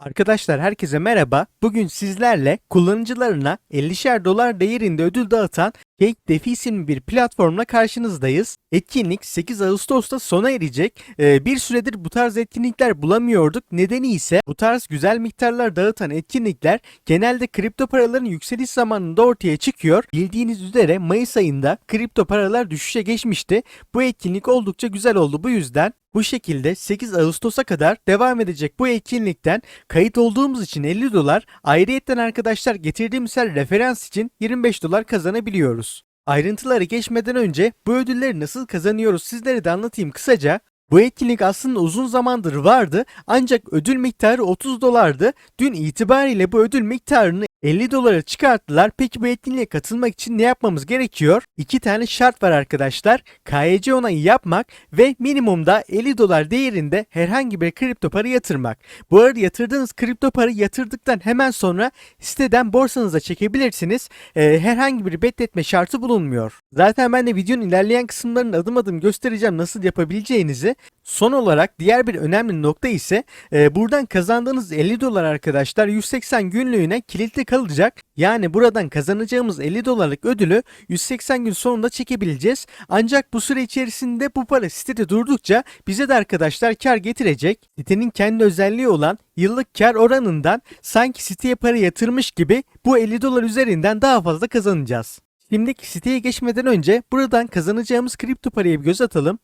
Arkadaşlar herkese merhaba. Bugün sizlerle kullanıcılarına 50'şer dolar değerinde ödül dağıtan Cake Defi isimli bir platformla karşınızdayız. Etkinlik 8 Ağustos'ta sona erecek. Ee, bir süredir bu tarz etkinlikler bulamıyorduk. Nedeni ise bu tarz güzel miktarlar dağıtan etkinlikler genelde kripto paraların yükseliş zamanında ortaya çıkıyor. Bildiğiniz üzere Mayıs ayında kripto paralar düşüşe geçmişti. Bu etkinlik oldukça güzel oldu bu yüzden. Bu şekilde 8 Ağustos'a kadar devam edecek bu etkinlikten kayıt olduğumuz için 50 dolar, ayrıyetten arkadaşlar getirdiğimiz her referans için 25 dolar kazanabiliyoruz. Ayrıntıları geçmeden önce bu ödülleri nasıl kazanıyoruz sizlere de anlatayım kısaca. Bu etkinlik aslında uzun zamandır vardı ancak ödül miktarı 30 dolardı. Dün itibariyle bu ödül miktarını 50 dolara çıkarttılar. Peki bu etkinliğe katılmak için ne yapmamız gerekiyor? İki tane şart var arkadaşlar. KYC onayı yapmak ve minimumda 50 dolar değerinde herhangi bir kripto para yatırmak. Bu arada yatırdığınız kripto parayı yatırdıktan hemen sonra siteden borsanıza çekebilirsiniz. Ee, herhangi bir bekletme şartı bulunmuyor. Zaten ben de videonun ilerleyen kısımlarını adım adım göstereceğim nasıl yapabileceğinizi. Son olarak diğer bir önemli nokta ise e, buradan kazandığınız 50 dolar arkadaşlar 180 günlüğüne kilitli kalacak. Yani buradan kazanacağımız 50 dolarlık ödülü 180 gün sonunda çekebileceğiz. Ancak bu süre içerisinde bu para sitede durdukça bize de arkadaşlar kar getirecek. Sitenin kendi özelliği olan yıllık kar oranından sanki siteye para yatırmış gibi bu 50 dolar üzerinden daha fazla kazanacağız. Şimdi siteye geçmeden önce buradan kazanacağımız kripto paraya bir göz atalım.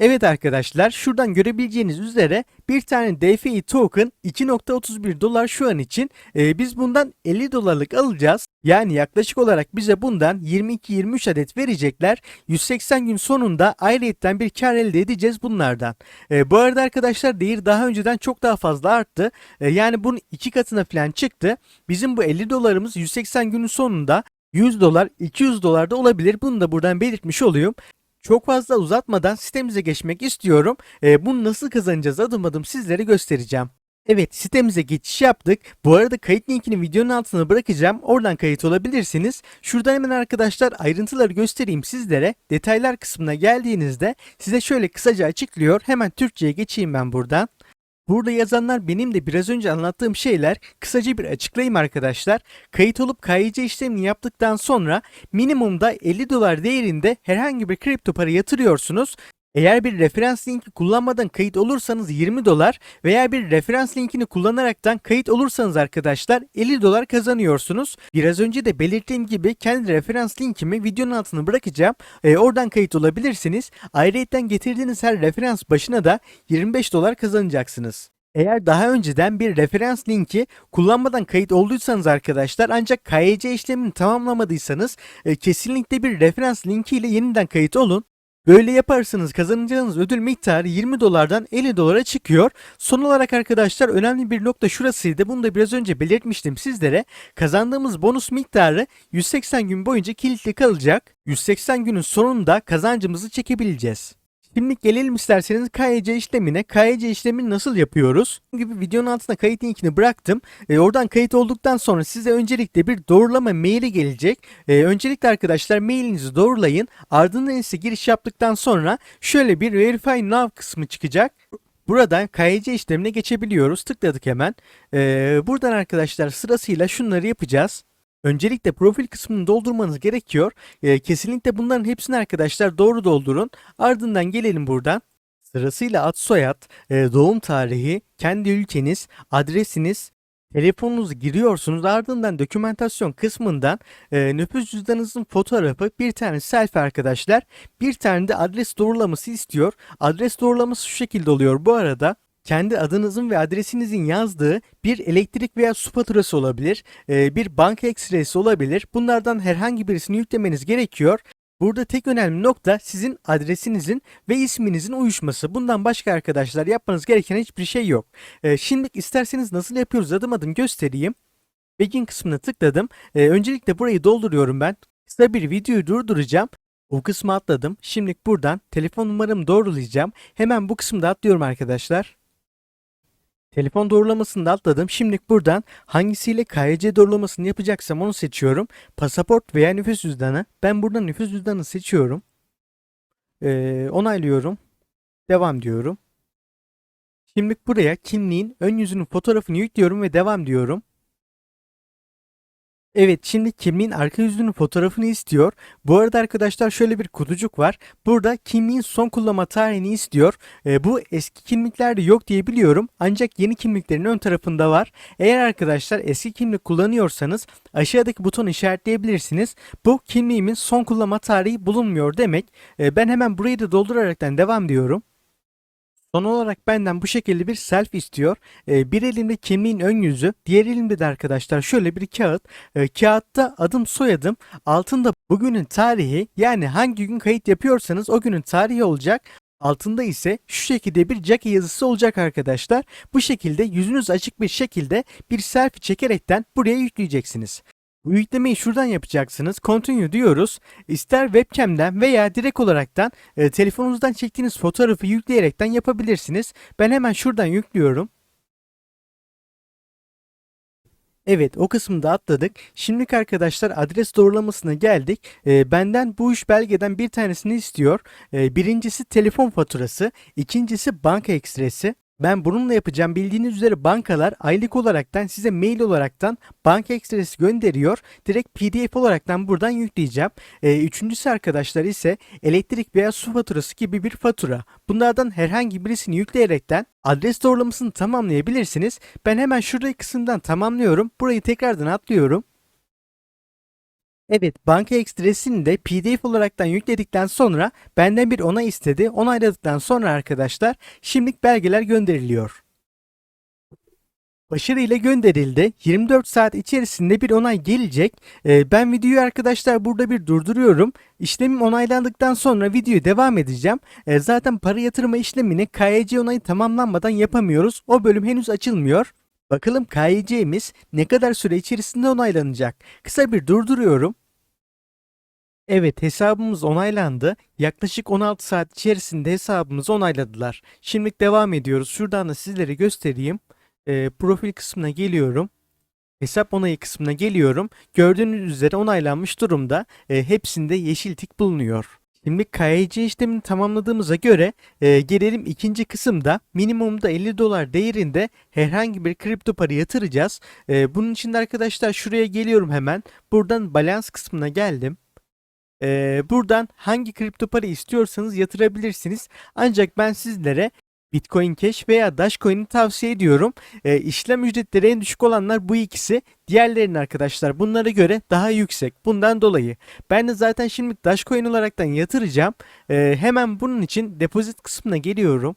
Evet arkadaşlar şuradan görebileceğiniz üzere bir tane DFI token 2.31 dolar şu an için Ee, biz bundan 50 dolarlık alacağız. Yani yaklaşık olarak bize bundan 22-23 adet verecekler. 180 gün sonunda ayrıyetten bir kar elde edeceğiz bunlardan. Ee, bu arada arkadaşlar değer daha önceden çok daha fazla arttı. Ee, yani bunun iki katına falan çıktı. Bizim bu 50 dolarımız 180 günün sonunda 100 dolar 200 dolar da olabilir. Bunu da buradan belirtmiş olayım. Çok fazla uzatmadan sitemize geçmek istiyorum. Ee, bunu nasıl kazanacağız adım adım sizlere göstereceğim. Evet sitemize geçiş yaptık. Bu arada kayıt linkini videonun altına bırakacağım. Oradan kayıt olabilirsiniz. Şuradan hemen arkadaşlar ayrıntıları göstereyim sizlere. Detaylar kısmına geldiğinizde size şöyle kısaca açıklıyor. Hemen Türkçe'ye geçeyim ben buradan. Burada yazanlar benim de biraz önce anlattığım şeyler. Kısaca bir açıklayayım arkadaşlar. Kayıt olup KYC işlemini yaptıktan sonra minimumda 50 dolar değerinde herhangi bir kripto para yatırıyorsunuz. Eğer bir referans linki kullanmadan kayıt olursanız 20 dolar veya bir referans linkini kullanaraktan kayıt olursanız arkadaşlar 50 dolar kazanıyorsunuz. Biraz önce de belirttiğim gibi kendi referans linkimi videonun altına bırakacağım. Ee, oradan kayıt olabilirsiniz. Ayrıca getirdiğiniz her referans başına da 25 dolar kazanacaksınız. Eğer daha önceden bir referans linki kullanmadan kayıt olduysanız arkadaşlar ancak KYC işlemini tamamlamadıysanız e, kesinlikle bir referans linki ile yeniden kayıt olun. Böyle yaparsanız kazanacağınız ödül miktarı 20 dolardan 50 dolara çıkıyor. Son olarak arkadaşlar önemli bir nokta şurasıydı. Bunu da biraz önce belirtmiştim sizlere. Kazandığımız bonus miktarı 180 gün boyunca kilitli kalacak. 180 günün sonunda kazancımızı çekebileceğiz. Şimdi gelelim isterseniz KYC işlemine. KYC işlemini nasıl yapıyoruz? Dediğim gibi videonun altına kayıt linkini bıraktım. E, oradan kayıt olduktan sonra size öncelikle bir doğrulama maili gelecek. E, öncelikle arkadaşlar mailinizi doğrulayın. Ardından ise giriş yaptıktan sonra şöyle bir Verify Now kısmı çıkacak. Buradan KYC işlemine geçebiliyoruz. Tıkladık hemen. E, buradan arkadaşlar sırasıyla şunları yapacağız. Öncelikle profil kısmını doldurmanız gerekiyor. Ee, kesinlikle bunların hepsini arkadaşlar doğru doldurun. Ardından gelelim buradan. Sırasıyla ad soyad, e, doğum tarihi, kendi ülkeniz, adresiniz, telefonunuzu giriyorsunuz. Ardından dokümentasyon kısmından e, nüfus cüzdanınızın fotoğrafı, bir tane selfie arkadaşlar. Bir tane de adres doğrulaması istiyor. Adres doğrulaması şu şekilde oluyor bu arada kendi adınızın ve adresinizin yazdığı bir elektrik veya su faturası olabilir, e, bir banka ekstresi olabilir. Bunlardan herhangi birisini yüklemeniz gerekiyor. Burada tek önemli nokta sizin adresinizin ve isminizin uyuşması. Bundan başka arkadaşlar yapmanız gereken hiçbir şey yok. E, Şimdi isterseniz nasıl yapıyoruz adım adım göstereyim. Begin kısmına tıkladım. E, Öncelikle burayı dolduruyorum ben. Kısa bir videoyu durduracağım. O kısmı atladım. Şimdilik buradan telefon numaramı doğrulayacağım. Hemen bu kısımda atlıyorum arkadaşlar. Telefon doğrulamasını da atladım. Şimdilik buradan hangisiyle KYC doğrulamasını yapacaksam onu seçiyorum. Pasaport veya nüfus cüzdanı. Ben buradan nüfus cüzdanı seçiyorum. Ee, onaylıyorum. Devam diyorum. Şimdi buraya kimliğin ön yüzünün fotoğrafını yüklüyorum ve devam diyorum. Evet şimdi kimliğin arka yüzünün fotoğrafını istiyor. Bu arada arkadaşlar şöyle bir kutucuk var. Burada kimliğin son kullanma tarihini istiyor. E, bu eski kimliklerde yok diye biliyorum. Ancak yeni kimliklerin ön tarafında var. Eğer arkadaşlar eski kimlik kullanıyorsanız aşağıdaki butonu işaretleyebilirsiniz. Bu kimliğimin son kullanma tarihi bulunmuyor demek. E, ben hemen burayı da dolduraraktan devam diyorum. Son olarak benden bu şekilde bir selfie istiyor. Ee, bir elimde kimliğin ön yüzü, diğer elimde de arkadaşlar şöyle bir kağıt. Ee, kağıtta adım soyadım, altında bugünün tarihi yani hangi gün kayıt yapıyorsanız o günün tarihi olacak. Altında ise şu şekilde bir Jackie yazısı olacak arkadaşlar. Bu şekilde yüzünüz açık bir şekilde bir selfie çekerekten buraya yükleyeceksiniz. Bu yüklemeyi şuradan yapacaksınız. Continue diyoruz. İster webcam'den veya direkt olaraktan e, telefonunuzdan çektiğiniz fotoğrafı yükleyerekten yapabilirsiniz. Ben hemen şuradan yüklüyorum. Evet o kısmında atladık. Şimdilik arkadaşlar adres doğrulamasına geldik. E, benden bu üç belgeden bir tanesini istiyor. E, birincisi telefon faturası, ikincisi banka ekstresi. Ben bununla yapacağım bildiğiniz üzere bankalar aylık olaraktan size mail olaraktan banka ekstresi gönderiyor. Direkt pdf olaraktan buradan yükleyeceğim. Ee, üçüncüsü arkadaşlar ise elektrik veya su faturası gibi bir fatura. Bunlardan herhangi birisini yükleyerekten adres doğrulamasını tamamlayabilirsiniz. Ben hemen şuradaki kısımdan tamamlıyorum. Burayı tekrardan atlıyorum. Evet, banka ekstresini de PDF olaraktan yükledikten sonra benden bir onay istedi. Onayladıktan sonra arkadaşlar şimdilik belgeler gönderiliyor. Başarıyla gönderildi. 24 saat içerisinde bir onay gelecek. Ee, ben videoyu arkadaşlar burada bir durduruyorum. İşlemim onaylandıktan sonra videoyu devam edeceğim. Ee, zaten para yatırma işlemini KYC onayı tamamlanmadan yapamıyoruz. O bölüm henüz açılmıyor. Bakalım KYC'miz ne kadar süre içerisinde onaylanacak. Kısa bir durduruyorum. Evet hesabımız onaylandı. Yaklaşık 16 saat içerisinde hesabımızı onayladılar. Şimdi devam ediyoruz. Şuradan da sizlere göstereyim. Ee, profil kısmına geliyorum. Hesap onayı kısmına geliyorum. Gördüğünüz üzere onaylanmış durumda. Ee, hepsinde yeşil tik bulunuyor. Şimdi KYC işlemini tamamladığımıza göre e, gelelim ikinci kısımda minimumda 50 dolar değerinde herhangi bir kripto para yatıracağız. E, bunun için de arkadaşlar şuraya geliyorum hemen. Buradan balans kısmına geldim. Ee, buradan hangi kripto para istiyorsanız yatırabilirsiniz. Ancak ben sizlere Bitcoin Cash veya Dogecoin'i tavsiye ediyorum. Ee, işlem ücretleri en düşük olanlar bu ikisi. Diğerlerinin arkadaşlar bunlara göre daha yüksek. Bundan dolayı ben de zaten şimdi Dogecoin olaraktan yatıracağım. Ee, hemen bunun için depozit kısmına geliyorum.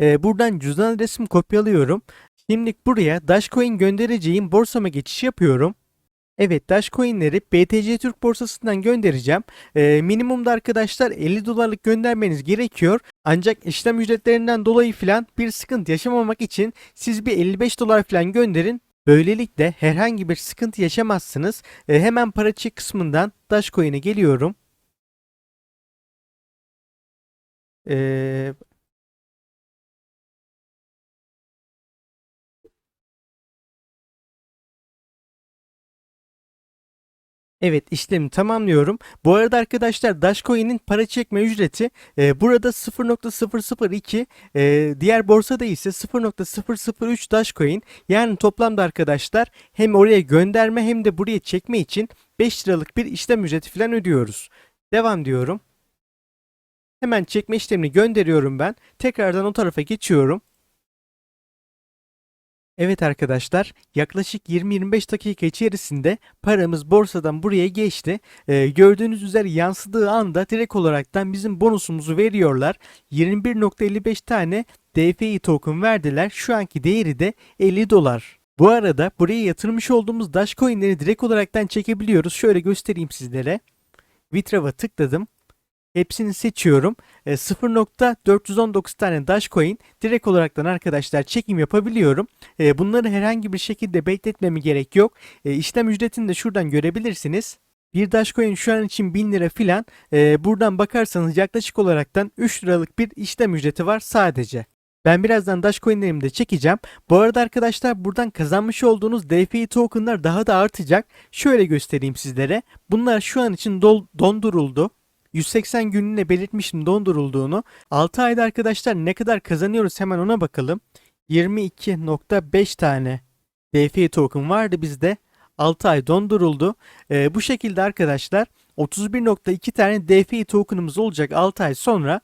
Ee, buradan cüzdan adresimi kopyalıyorum. Şimdilik buraya Dogecoin göndereceğim borsama geçiş yapıyorum. Evet Dash coinleri BTC Türk borsasından göndereceğim. Ee, minimumda arkadaşlar 50 dolarlık göndermeniz gerekiyor. Ancak işlem ücretlerinden dolayı filan bir sıkıntı yaşamamak için siz bir 55 dolar filan gönderin. Böylelikle herhangi bir sıkıntı yaşamazsınız. Ee, hemen para çek kısmından Dash coin'e geliyorum. Ee, Evet işlemi tamamlıyorum. Bu arada arkadaşlar Dashcoin'in para çekme ücreti e, burada 0.002 e, diğer borsada ise 0.003 Dashcoin yani toplamda arkadaşlar hem oraya gönderme hem de buraya çekme için 5 liralık bir işlem ücreti falan ödüyoruz. Devam diyorum. Hemen çekme işlemini gönderiyorum ben. Tekrardan o tarafa geçiyorum. Evet arkadaşlar yaklaşık 20-25 dakika içerisinde paramız borsadan buraya geçti. Ee, gördüğünüz üzere yansıdığı anda direkt olaraktan bizim bonusumuzu veriyorlar. 21.55 tane DFI token verdiler. Şu anki değeri de 50 dolar. Bu arada buraya yatırmış olduğumuz Dash coin'leri direkt olaraktan çekebiliyoruz. Şöyle göstereyim sizlere. Withdraw'a tıkladım. Hepsini seçiyorum. E, 0.419 tane Dogecoin direkt olaraktan arkadaşlar çekim yapabiliyorum. E, bunları herhangi bir şekilde bekletmeme gerek yok. E, işlem ücretini de şuradan görebilirsiniz. Bir Dogecoin şu an için 1000 lira filan. E, buradan bakarsanız yaklaşık olaraktan 3 liralık bir işlem ücreti var sadece. Ben birazdan Dogecoin'lerimi de çekeceğim. Bu arada arkadaşlar buradan kazanmış olduğunuz DFI tokenlar daha da artacak. Şöyle göstereyim sizlere. Bunlar şu an için donduruldu. 180 günlüğüne belirtmişim dondurulduğunu. 6 ayda arkadaşlar ne kadar kazanıyoruz hemen ona bakalım. 22.5 tane DFI token vardı bizde. 6 ay donduruldu. Ee, bu şekilde arkadaşlar 31.2 tane DFI token'ımız olacak 6 ay sonra.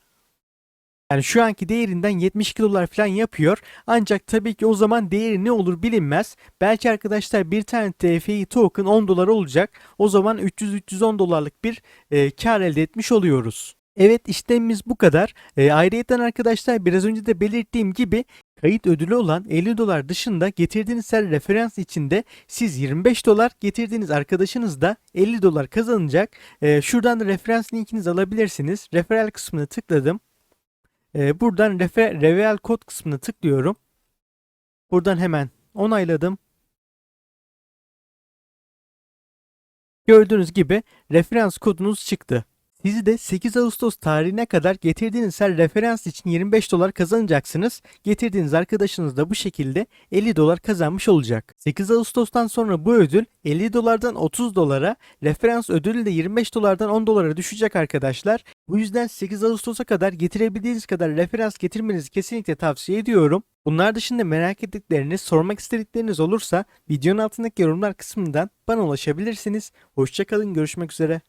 Yani şu anki değerinden 72 dolar falan yapıyor. Ancak tabii ki o zaman değeri ne olur bilinmez. Belki arkadaşlar bir tane DFI token 10 dolar olacak. O zaman 300-310 dolarlık bir e, kar elde etmiş oluyoruz. Evet işlemimiz bu kadar. E, ayrıyeten arkadaşlar biraz önce de belirttiğim gibi kayıt ödülü olan 50 dolar dışında getirdiğiniz her referans içinde siz 25 dolar getirdiğiniz arkadaşınız da 50 dolar kazanacak. E, şuradan da referans linkinizi alabilirsiniz. Referral kısmını tıkladım. E, buradan refer, referral kod kısmını tıklıyorum. Buradan hemen onayladım. Gördüğünüz gibi referans kodunuz çıktı. Sizi de 8 Ağustos tarihine kadar getirdiğiniz her referans için 25 dolar kazanacaksınız. Getirdiğiniz arkadaşınız da bu şekilde 50 dolar kazanmış olacak. 8 Ağustos'tan sonra bu ödül 50 dolardan 30 dolara, referans ödülü de 25 dolardan 10 dolara düşecek arkadaşlar. Bu yüzden 8 Ağustos'a kadar getirebildiğiniz kadar referans getirmenizi kesinlikle tavsiye ediyorum. Bunlar dışında merak ettikleriniz, sormak istedikleriniz olursa videonun altındaki yorumlar kısmından bana ulaşabilirsiniz. Hoşçakalın, görüşmek üzere.